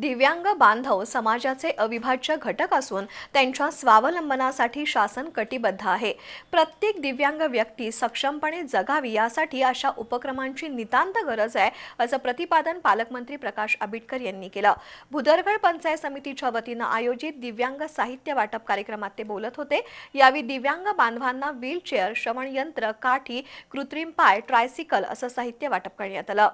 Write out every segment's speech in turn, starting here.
दिव्यांग बांधव समाजाचे अविभाज्य घटक असून त्यांच्या स्वावलंबनासाठी शासन कटिबद्ध आहे. प्रत्येक दिव्यांग व्यक्ती सक्षमपणे जगावी यासाठी अशा उपक्रमांची नितांत गरज आहे असं प्रतिपादन पालकमंत्री प्रकाश आंबेडकर यांनी केलं. भुदरगड पंचायत समितीच्या वतीनं आयोजित दिव्यांग साहित्य वाटप कार्यक्रमात ते बोलत होते. यावेळी दिव्यांग बांधवांना व्हीलचेअर श्रवणयंत्र काठी कृत्रिम पाय ट्रायसिकल असं साहित्य वाटप करण्यात आलं.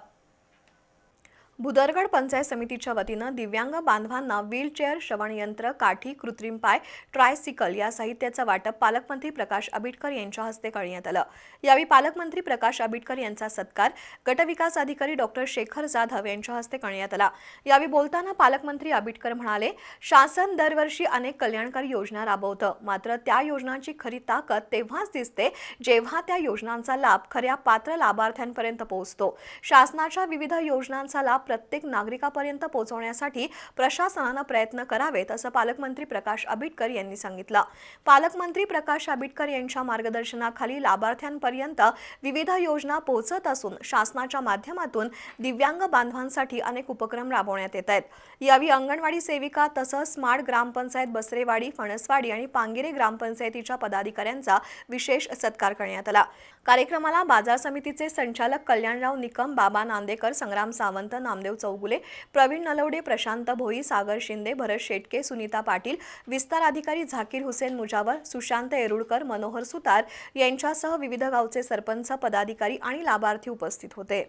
भुदरगड पंचायत समितीच्या वतीनं दिव्यांग बांधवांना व्हीलचेअर श्रवणयंत्र काठी कृत्रिम पाय ट्रायसिकल या साहित्याचं वाटप पालकमंत्री प्रकाश आबिटकर यांच्या हस्ते करण्यात आलं. यावेळी पालकमंत्री प्रकाश आबिटकर यांचा सत्कार गटविकास अधिकारी डॉक्टर शेखर जाधव यांच्या हस्ते करण्यात आला. यावेळी बोलताना पालकमंत्री आबिटकर म्हणाले शासन दरवर्षी अनेक कल्याणकारी योजना राबवतं. मात्र त्या योजनांची खरी ताकद तेव्हाच दिसते जेव्हा त्या योजनांचा लाभ खऱ्या पात्र लाभार्थ्यांपर्यंत पोहोचतो. शासनाच्या विविध योजनांचा लाभ प्रत्येक नागरिकापर्यंत पोहोचवण्यासाठी प्रशासनानं प्रयत्न करावेत असं पालकमंत्री प्रकाश आबिटकर यांनी सांगितलं. पालकमंत्री प्रकाश आबिटकर यांच्या मार्गदर्शनाखाली लाभार्थ्यांपर्यंत विविध योजना पोहोचत असून शासनाच्या माध्यमातून दिव्यांग बांधवांसाठी अनेक उपक्रम राबवण्यात येत आहेत. यावेळी अंगणवाडी सेविका तसंच स्मार्ट ग्रामपंचायत बसरेवाडी फणसवाडी आणि पांगिरे ग्रामपंचायतीच्या पदाधिकाऱ्यांचा विशेष सत्कार करण्यात आला. कार्यक्रमाला बाजार समितीचे संचालक कल्याणराव निकम बाबा नांदेकर संग्राम सावंत नामदेव चौगुले प्रवीण नलवडे प्रशांत भोई सागर शिंदे भरत शेटके सुनीता पाटील विस्तार अधिकारी झाकीर हुसेन मुजावर सुशांत येरुळकर मनोहर सुतार यांच्यासह विविध गावचे सरपंच पदाधिकारी आणि लाभार्थी उपस्थित होते.